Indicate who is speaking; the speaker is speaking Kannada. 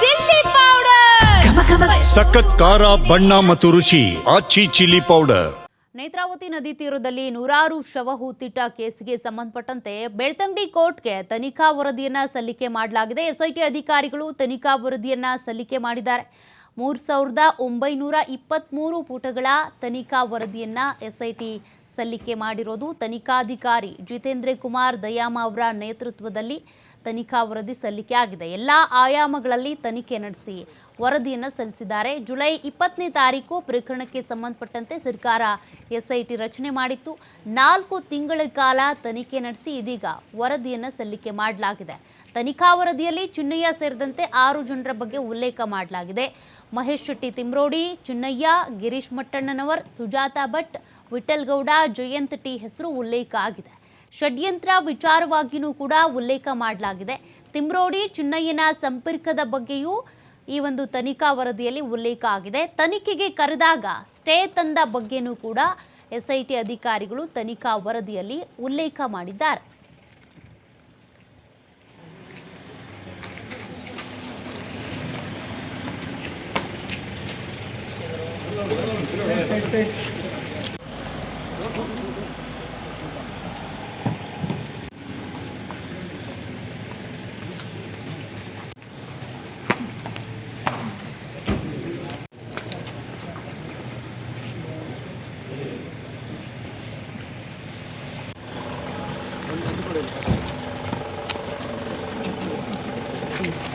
Speaker 1: Chilli powder.
Speaker 2: ಸಖತ್ ಖಾರ ಬಣ್ಣ ಮತ್ತು ರುಚಿ ಆಚಿ ಚಿಲ್ಲಿ ಪೌಡರ್.
Speaker 3: ನೇತ್ರಾವತಿ ನದಿ ತೀರದಲ್ಲಿ ನೂರಾರು ಶವ ಹೂತಿಟ್ಟ ಕೇಸ್ಗೆ ಸಂಬಂಧಪಟ್ಟಂತೆ ಬೆಳ್ತಂಗಡಿ ಕೋರ್ಟ್ಗೆ ತನಿಖಾ ವರದಿಯನ್ನ ಸಲ್ಲಿಕೆ ಮಾಡಲಾಗಿದೆ. ಎಸ್ಐಟಿ ಅಧಿಕಾರಿಗಳು ತನಿಖಾ ವರದಿಯನ್ನ ಸಲ್ಲಿಕೆ ಮಾಡಿದ್ದಾರೆ. ಮೂರು ಸಾವಿರದ ಒಂಬೈನೂರ ಇಪ್ಪತ್ತ್ಮೂರು ಪುಟಗಳ ತನಿಖಾ ವರದಿಯನ್ನ ಎಸ್ಐಟಿ ಸಲ್ಲಿಕೆ ಮಾಡಿರೋದು ತನಿಖಾಧಿಕಾರಿ ಜಿತೇಂದ್ರ ಕುಮಾರ್ ದಯಾಮ ಅವರ ನೇತೃತ್ವದಲ್ಲಿ ತನಿಖಾ ವರದಿ ಸಲ್ಲಿಕೆ ಆಗಿದೆ. ಎಲ್ಲ ಆಯಾಮಗಳಲ್ಲಿ ತನಿಖೆ ನಡೆಸಿ ವರದಿಯನ್ನು ಸಲ್ಲಿಸಿದ್ದಾರೆ. ಜುಲೈ ಇಪ್ಪತ್ತನೇ ತಾರೀಕು ಪ್ರಕರಣಕ್ಕೆ ಸಂಬಂಧಪಟ್ಟಂತೆ ಸರ್ಕಾರ ಎಸ್ಐಟಿ ರಚನೆ ಮಾಡಿತ್ತು. ನಾಲ್ಕು ತಿಂಗಳ ಕಾಲ ತನಿಖೆ ನಡೆಸಿ ಇದೀಗ ವರದಿಯನ್ನು ಸಲ್ಲಿಕೆ ಮಾಡಲಾಗಿದೆ. ತನಿಖಾ ವರದಿಯಲ್ಲಿ ಚಿನ್ನಯ್ಯ ಸೇರಿದಂತೆ ಆರು ಜನರ ಬಗ್ಗೆ ಉಲ್ಲೇಖ ಮಾಡಲಾಗಿದೆ. ಮಹೇಶ್ ಶೆಟ್ಟಿ ತಿಮ್ರೋಡಿ, ಚಿನ್ನಯ್ಯ, ಗಿರೀಶ್ ಮಟ್ಟಣ್ಣನವರ್, ಸುಜಾತಾ ಭಟ್ ವಿಠಲ್ಗೌಡ ಜಯಂತ್ ಟಿ ಹೆಸರು ಉಲ್ಲೇಖ ಆಗಿದೆ. ಷಡ್ಯಂತ್ರ ವಿಚಾರವಾಗಿಯೂ ಕೂಡ ಉಲ್ಲೇಖ ಮಾಡಲಾಗಿದೆ. ತಿಮ್ರೋಡಿ, ಚಿನ್ನಯ್ಯನ ಸಂಪರ್ಕದ ಬಗ್ಗೆಯೂ ಈ ಒಂದು ತನಿಖಾ ವರದಿಯಲ್ಲಿ ಉಲ್ಲೇಖ ಆಗಿದೆ. ತನಿಖೆಗೆ ಕರೆದಾಗ ಸ್ಟೇ ತಂದ ಬಗ್ಗೆನೂ ಕೂಡ ಎಸ್ಐಟಿ ಅಧಿಕಾರಿಗಳು ತನಿಖಾ ವರದಿಯಲ್ಲಿ ಉಲ್ಲೇಖ ಮಾಡಿದ್ದಾರೆ. 取れ。うん